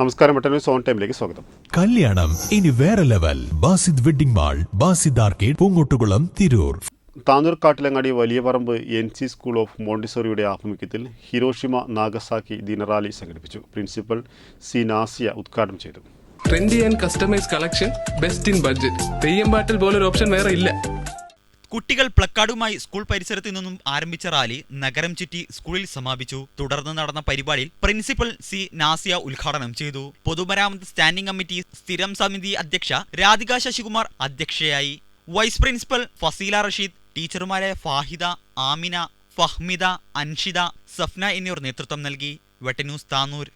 നമസ്കാരം വെട്ടനൂർ സോൺ ടൈമിലേക്ക് സ്വാഗതം. കല്യാണം ഇനി വേറെ level. Basid wedding mall Basid arcade Poongottukulam Tirur. Tanur Kattilangadi Valiya Parambu N C school of മോണ്ടിസോറിയുടെ ആഭിമുഖ്യത്തിൽ ഹിരോഷിമ നാഗസാക്കി ദിനറാലി സംഘടിപ്പിച്ചു. പ്രിൻസിപ്പൽ സി നാസിയ ഉദ്ഘാടനം ചെയ്തു. Trendy and customise collection best in budget Theyyam പാട്ടിൽ പോലൊരു ഓപ്ഷൻ വേറെ ഇല്ല. കുട്ടികൾ പ്ലക്കാർഡുമായി സ്കൂൾ പരിസരത്തു നിന്നും ആരംഭിച്ച റാലി നഗരം ചുറ്റി സ്കൂളിൽ സമാപിച്ചു. തുടർന്ന് നടന്ന പരിപാടിയിൽ പ്രിൻസിപ്പൽ സി നാസിയ ഉദ്ഘാടനം ചെയ്തു. പൊതുമരാമത്ത് സ്റ്റാൻഡിംഗ് കമ്മിറ്റി സ്ഥിരം സമിതി അധ്യക്ഷ രാധിക ശശികുമാർ അധ്യക്ഷയായി. വൈസ് പ്രിൻസിപ്പൽ ഫസീല റഷീദ് ടീച്ചർമാരായ ഫാഹിദ ആമിന ഫഹ്മിദ അൻഷിദ സഫ്ന എന്നിവർ നേതൃത്വം നൽകി. വെട്ടന്യൂസ് താനൂർ.